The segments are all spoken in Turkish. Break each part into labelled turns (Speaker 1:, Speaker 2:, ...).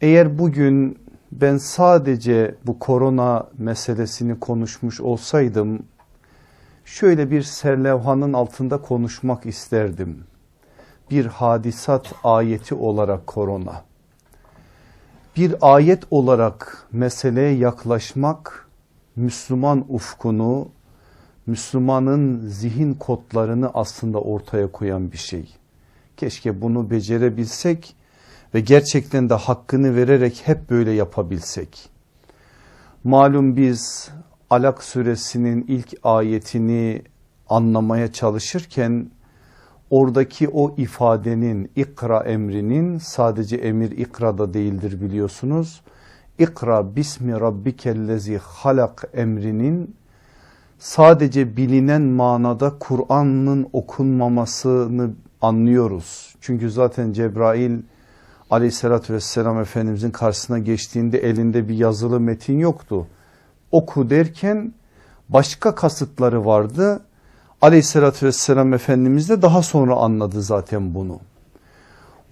Speaker 1: Eğer bugün ben sadece bu korona meselesini konuşmuş olsaydım şöyle bir serlevhanın altında konuşmak isterdim. Bir hadisat ayeti olarak korona. Bir ayet olarak meseleye yaklaşmak Müslüman ufkunu, Müslümanın zihin kodlarını aslında ortaya koyan bir şey. Keşke bunu becerebilsek ve gerçekten de hakkını vererek hep böyle yapabilsek. Malum biz Alak suresinin ilk ayetini anlamaya çalışırken oradaki o ifadenin ikra emrinin sadece emir ikrada değildir biliyorsunuz. İkra bismi rabbikellezi halak emrinin sadece bilinen manada Kur'an'ın okunmamasını anlıyoruz. Çünkü zaten Cebrail aleyhissalatü vesselam Efendimizin karşısına geçtiğinde elinde bir yazılı metin yoktu. Oku derken başka kasıtları vardı. Aleyhissalatü vesselam Efendimiz de daha sonra anladı zaten bunu.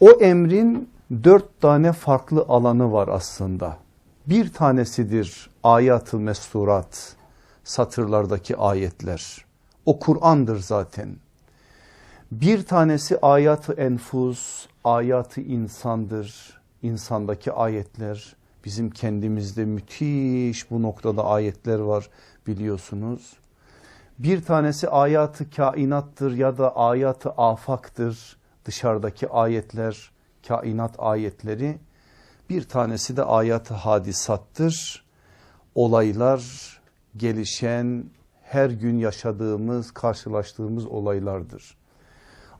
Speaker 1: O emrin dört tane farklı alanı var aslında. Bir tanesidir ayat-ı mesturat, satırlardaki ayetler. O Kur'an'dır zaten. Bir tanesi ayat-ı enfus, ayatı insandır. İnsandaki ayetler bizim kendimizde müthiş bu noktada ayetler var biliyorsunuz. Bir tanesi ayatı kainattır ya da ayatı afaktır dışarıdaki ayetler kainat ayetleri. Bir tanesi de ayatı hadisattır. Olaylar gelişen her gün yaşadığımız karşılaştığımız olaylardır.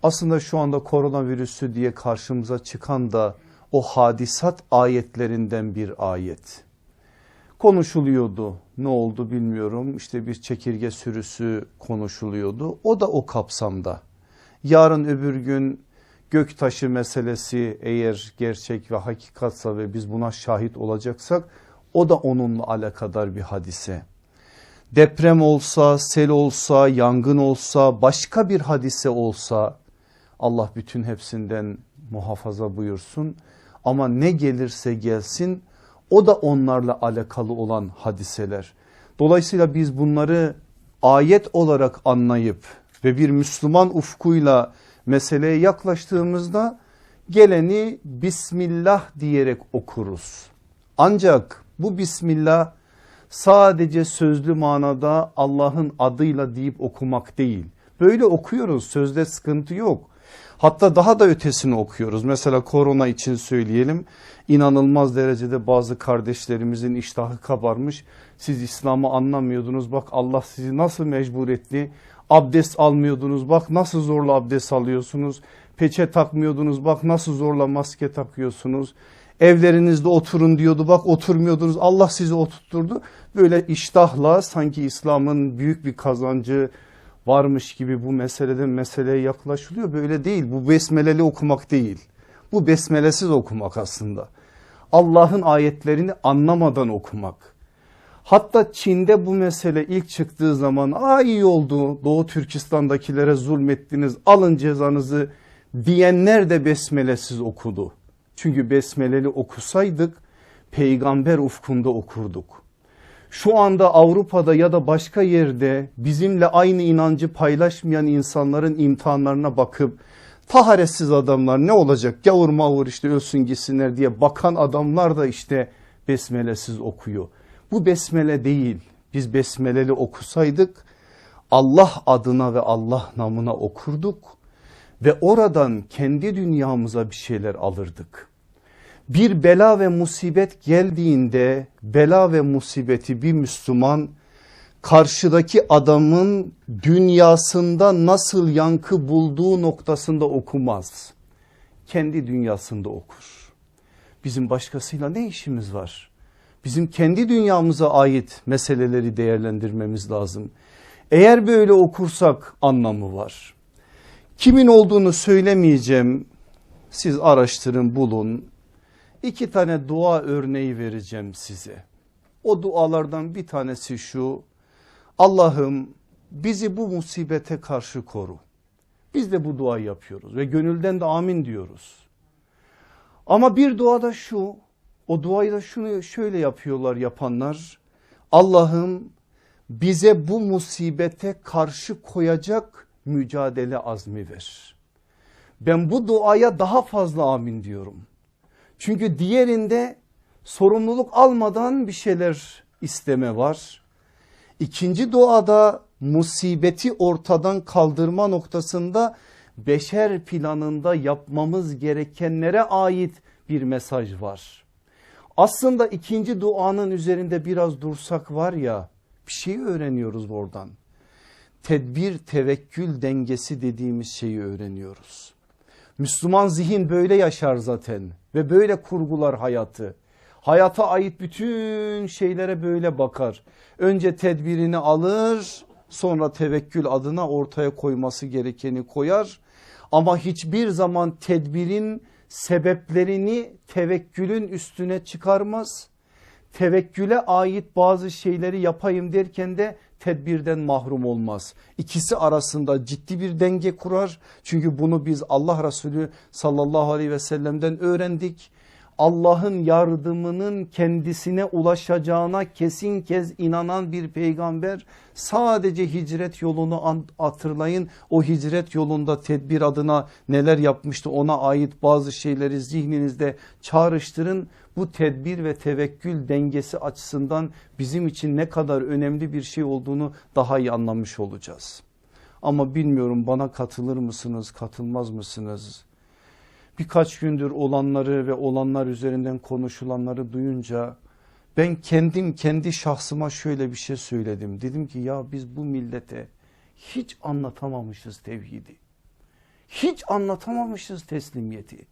Speaker 1: Aslında şu anda koronavirüsü diye karşımıza çıkan da o hadisat ayetlerinden bir ayet. Konuşuluyordu ne oldu bilmiyorum işte bir çekirge sürüsü konuşuluyordu o da o kapsamda. Yarın öbür gün göktaşı meselesi eğer gerçek ve hakikatsa ve biz buna şahit olacaksak o da onunla alakadar bir hadise. Deprem olsa, sel olsa, yangın olsa, başka bir hadise olsa Allah bütün hepsinden muhafaza buyursun. Ama ne gelirse gelsin o da onlarla alakalı olan hadiseler. Dolayısıyla biz bunları ayet olarak anlayıp ve bir Müslüman ufkuyla meseleye yaklaştığımızda geleni Bismillah diyerek okuruz. Ancak bu Bismillah sadece sözlü manada Allah'ın adıyla deyip okumak değil. Böyle okuyoruz sözde sıkıntı yok. Hatta daha da ötesini okuyoruz. Mesela korona için söyleyelim. İnanılmaz derecede bazı kardeşlerimizin iştahı kabarmış. Siz İslam'ı anlamıyordunuz. Bak Allah sizi nasıl mecbur etti. Abdest almıyordunuz. Bak nasıl zorla abdest alıyorsunuz. Peçe takmıyordunuz. Bak nasıl zorla maske takıyorsunuz. Evlerinizde oturun diyordu. Bak oturmuyordunuz. Allah sizi oturtturdu. Böyle iştahla sanki İslam'ın büyük bir kazancı varmış gibi bu meseleden meseleye yaklaşılıyor. Böyle değil bu besmeleli okumak değil. Bu besmelesiz okumak aslında. Allah'ın ayetlerini anlamadan okumak. Hatta Çin'de bu mesele ilk çıktığı zaman aa iyi oldu Doğu Türkistan'dakilere zulmettiniz alın cezanızı diyenler de besmelesiz okudu. Çünkü besmeleli okusaydık peygamber ufkunda okurduk şu anda Avrupa'da ya da başka yerde bizimle aynı inancı paylaşmayan insanların imtihanlarına bakıp taharetsiz adamlar ne olacak? Gavur mavur işte ölsün gitsinler diye bakan adamlar da işte besmelesiz okuyor. Bu besmele değil. Biz besmeleli okusaydık Allah adına ve Allah namına okurduk ve oradan kendi dünyamıza bir şeyler alırdık bir bela ve musibet geldiğinde bela ve musibeti bir Müslüman karşıdaki adamın dünyasında nasıl yankı bulduğu noktasında okumaz. Kendi dünyasında okur. Bizim başkasıyla ne işimiz var? Bizim kendi dünyamıza ait meseleleri değerlendirmemiz lazım. Eğer böyle okursak anlamı var. Kimin olduğunu söylemeyeceğim. Siz araştırın bulun İki tane dua örneği vereceğim size. O dualardan bir tanesi şu. Allah'ım bizi bu musibete karşı koru. Biz de bu duayı yapıyoruz ve gönülden de amin diyoruz. Ama bir duada şu O duayı da şunu şöyle yapıyorlar yapanlar. Allah'ım bize bu musibete karşı koyacak mücadele azmi ver. Ben bu duaya daha fazla amin diyorum. Çünkü diğerinde sorumluluk almadan bir şeyler isteme var. İkinci duada musibeti ortadan kaldırma noktasında beşer planında yapmamız gerekenlere ait bir mesaj var. Aslında ikinci duanın üzerinde biraz dursak var ya bir şey öğreniyoruz oradan. Tedbir tevekkül dengesi dediğimiz şeyi öğreniyoruz. Müslüman zihin böyle yaşar zaten ve böyle kurgular hayatı. Hayata ait bütün şeylere böyle bakar. Önce tedbirini alır sonra tevekkül adına ortaya koyması gerekeni koyar. Ama hiçbir zaman tedbirin sebeplerini tevekkülün üstüne çıkarmaz. Tevekküle ait bazı şeyleri yapayım derken de tedbirden mahrum olmaz. İkisi arasında ciddi bir denge kurar. Çünkü bunu biz Allah Resulü sallallahu aleyhi ve sellem'den öğrendik. Allah'ın yardımının kendisine ulaşacağına kesin kez inanan bir peygamber sadece hicret yolunu hatırlayın. O hicret yolunda tedbir adına neler yapmıştı ona ait bazı şeyleri zihninizde çağrıştırın. Bu tedbir ve tevekkül dengesi açısından bizim için ne kadar önemli bir şey olduğunu daha iyi anlamış olacağız. Ama bilmiyorum bana katılır mısınız katılmaz mısınız? birkaç gündür olanları ve olanlar üzerinden konuşulanları duyunca ben kendim kendi şahsıma şöyle bir şey söyledim. Dedim ki ya biz bu millete hiç anlatamamışız tevhidi. Hiç anlatamamışız teslimiyeti.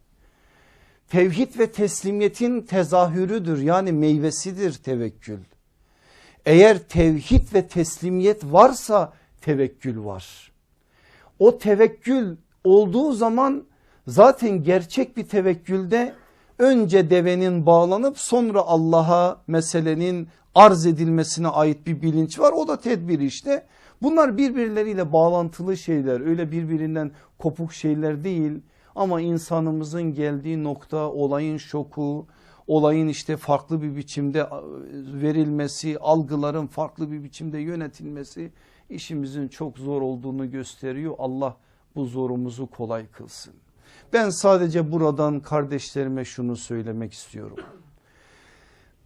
Speaker 1: Tevhid ve teslimiyetin tezahürüdür yani meyvesidir tevekkül. Eğer tevhid ve teslimiyet varsa tevekkül var. O tevekkül olduğu zaman Zaten gerçek bir tevekkülde önce devenin bağlanıp sonra Allah'a meselenin arz edilmesine ait bir bilinç var. O da tedbir işte. Bunlar birbirleriyle bağlantılı şeyler öyle birbirinden kopuk şeyler değil. Ama insanımızın geldiği nokta olayın şoku, olayın işte farklı bir biçimde verilmesi, algıların farklı bir biçimde yönetilmesi işimizin çok zor olduğunu gösteriyor. Allah bu zorumuzu kolay kılsın. Ben sadece buradan kardeşlerime şunu söylemek istiyorum.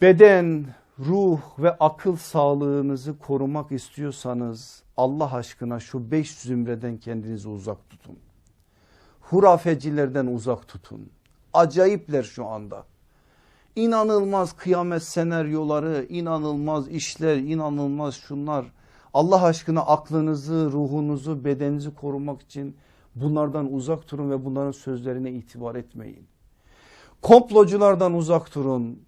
Speaker 1: Beden, ruh ve akıl sağlığınızı korumak istiyorsanız Allah aşkına şu beş zümreden kendinizi uzak tutun. Hurafecilerden uzak tutun. Acayipler şu anda. İnanılmaz kıyamet senaryoları, inanılmaz işler, inanılmaz şunlar. Allah aşkına aklınızı, ruhunuzu, bedeninizi korumak için Bunlardan uzak durun ve bunların sözlerine itibar etmeyin. Komploculardan uzak durun.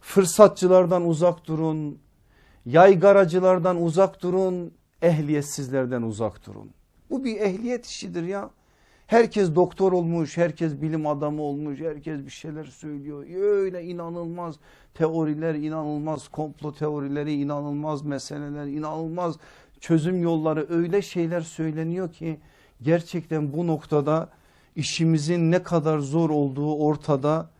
Speaker 1: Fırsatçılardan uzak durun. Yaygaracılardan uzak durun. Ehliyetsizlerden uzak durun. Bu bir ehliyet işidir ya. Herkes doktor olmuş, herkes bilim adamı olmuş, herkes bir şeyler söylüyor. Öyle inanılmaz teoriler, inanılmaz komplo teorileri, inanılmaz meseleler, inanılmaz çözüm yolları öyle şeyler söyleniyor ki gerçekten bu noktada işimizin ne kadar zor olduğu ortada.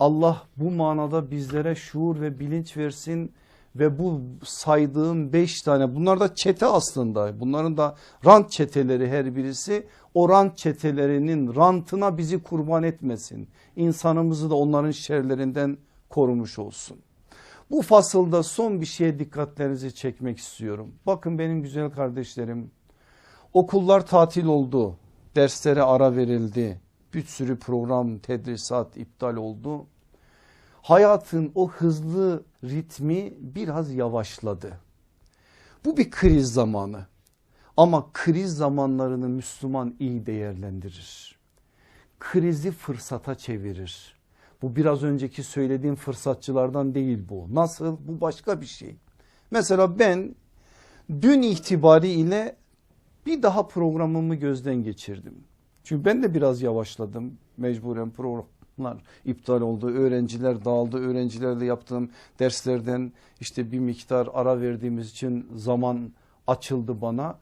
Speaker 1: Allah bu manada bizlere şuur ve bilinç versin ve bu saydığım beş tane bunlar da çete aslında bunların da rant çeteleri her birisi o rant çetelerinin rantına bizi kurban etmesin. İnsanımızı da onların şerlerinden korumuş olsun. Bu fasılda son bir şeye dikkatlerinizi çekmek istiyorum. Bakın benim güzel kardeşlerim Okullar tatil oldu. Derslere ara verildi. Bir sürü program, tedrisat iptal oldu. Hayatın o hızlı ritmi biraz yavaşladı. Bu bir kriz zamanı. Ama kriz zamanlarını Müslüman iyi değerlendirir. Krizi fırsata çevirir. Bu biraz önceki söylediğim fırsatçılardan değil bu. Nasıl? Bu başka bir şey. Mesela ben dün itibariyle bir daha programımı gözden geçirdim. Çünkü ben de biraz yavaşladım mecburen programlar iptal oldu. Öğrenciler dağıldı. Öğrencilerle yaptığım derslerden işte bir miktar ara verdiğimiz için zaman açıldı bana.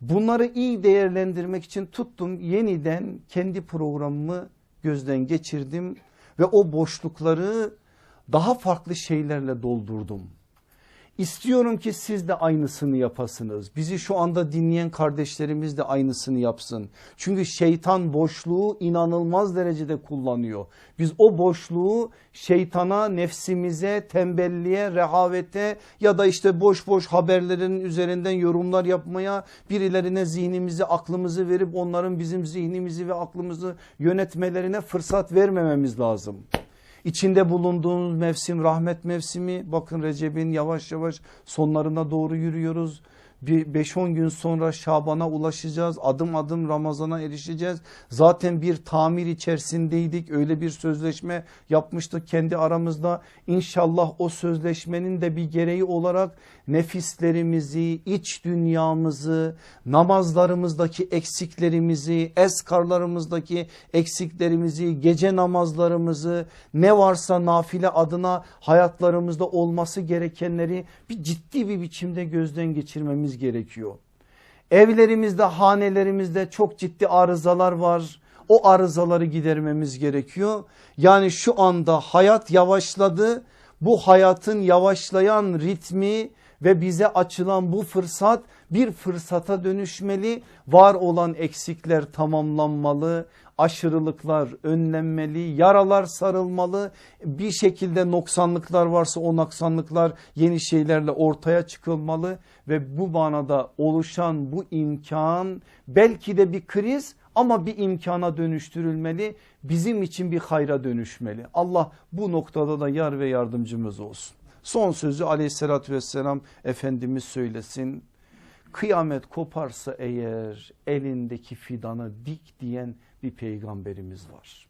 Speaker 1: Bunları iyi değerlendirmek için tuttum yeniden kendi programımı gözden geçirdim ve o boşlukları daha farklı şeylerle doldurdum. İstiyorum ki siz de aynısını yapasınız. Bizi şu anda dinleyen kardeşlerimiz de aynısını yapsın. Çünkü şeytan boşluğu inanılmaz derecede kullanıyor. Biz o boşluğu şeytana, nefsimize, tembelliğe, rehavete ya da işte boş boş haberlerin üzerinden yorumlar yapmaya, birilerine zihnimizi, aklımızı verip onların bizim zihnimizi ve aklımızı yönetmelerine fırsat vermememiz lazım. İçinde bulunduğumuz mevsim rahmet mevsimi. Bakın Recep'in yavaş yavaş sonlarına doğru yürüyoruz. Bir 5-10 gün sonra Şaban'a ulaşacağız. Adım adım Ramazan'a erişeceğiz. Zaten bir tamir içerisindeydik. Öyle bir sözleşme yapmıştık kendi aramızda. İnşallah o sözleşmenin de bir gereği olarak nefislerimizi, iç dünyamızı, namazlarımızdaki eksiklerimizi, eskarlarımızdaki eksiklerimizi, gece namazlarımızı, ne varsa nafile adına hayatlarımızda olması gerekenleri bir ciddi bir biçimde gözden geçirmemiz gerekiyor. Evlerimizde, hanelerimizde çok ciddi arızalar var. O arızaları gidermemiz gerekiyor. Yani şu anda hayat yavaşladı. Bu hayatın yavaşlayan ritmi ve bize açılan bu fırsat bir fırsata dönüşmeli. Var olan eksikler tamamlanmalı, aşırılıklar önlenmeli, yaralar sarılmalı. Bir şekilde noksanlıklar varsa o noksanlıklar yeni şeylerle ortaya çıkılmalı ve bu manada oluşan bu imkan belki de bir kriz ama bir imkana dönüştürülmeli. Bizim için bir hayra dönüşmeli. Allah bu noktada da yar ve yardımcımız olsun. Son sözü aleyhissalatü vesselam Efendimiz söylesin. Kıyamet koparsa eğer elindeki fidanı dik diyen bir peygamberimiz var.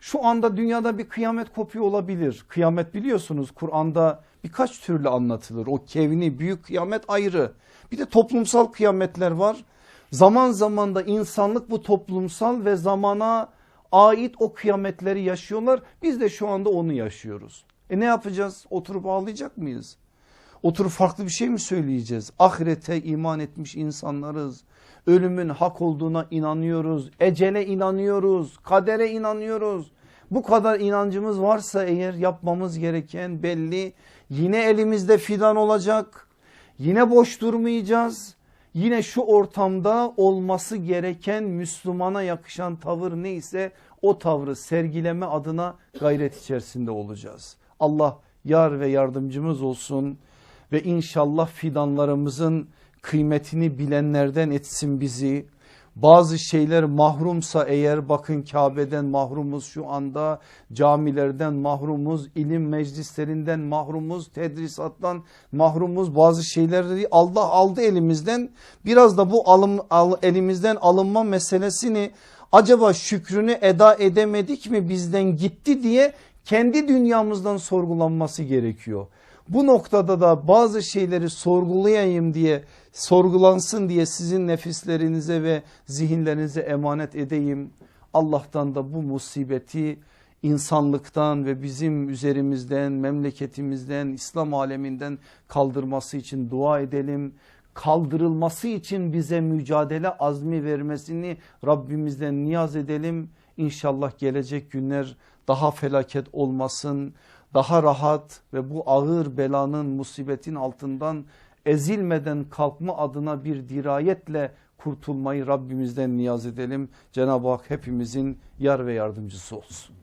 Speaker 1: Şu anda dünyada bir kıyamet kopuyor olabilir. Kıyamet biliyorsunuz Kur'an'da birkaç türlü anlatılır. O kevni büyük kıyamet ayrı. Bir de toplumsal kıyametler var. Zaman zaman da insanlık bu toplumsal ve zamana ait o kıyametleri yaşıyorlar. Biz de şu anda onu yaşıyoruz. E ne yapacağız? Oturup ağlayacak mıyız? Oturup farklı bir şey mi söyleyeceğiz? Ahirete iman etmiş insanlarız. Ölümün hak olduğuna inanıyoruz. Ecele inanıyoruz. Kadere inanıyoruz. Bu kadar inancımız varsa eğer yapmamız gereken belli. Yine elimizde fidan olacak. Yine boş durmayacağız. Yine şu ortamda olması gereken Müslümana yakışan tavır neyse o tavrı sergileme adına gayret içerisinde olacağız. Allah yar ve yardımcımız olsun ve inşallah fidanlarımızın kıymetini bilenlerden etsin bizi. Bazı şeyler mahrumsa eğer bakın Kabe'den mahrumuz şu anda camilerden mahrumuz ilim meclislerinden mahrumuz tedrisattan mahrumuz bazı şeyleri Allah aldı elimizden biraz da bu alım, al, elimizden alınma meselesini acaba şükrünü eda edemedik mi bizden gitti diye kendi dünyamızdan sorgulanması gerekiyor. Bu noktada da bazı şeyleri sorgulayayım diye sorgulansın diye sizin nefislerinize ve zihinlerinize emanet edeyim. Allah'tan da bu musibeti insanlıktan ve bizim üzerimizden memleketimizden İslam aleminden kaldırması için dua edelim. Kaldırılması için bize mücadele azmi vermesini Rabbimizden niyaz edelim. İnşallah gelecek günler daha felaket olmasın daha rahat ve bu ağır belanın musibetin altından ezilmeden kalkma adına bir dirayetle kurtulmayı Rabbimizden niyaz edelim. Cenab-ı Hak hepimizin yar ve yardımcısı olsun.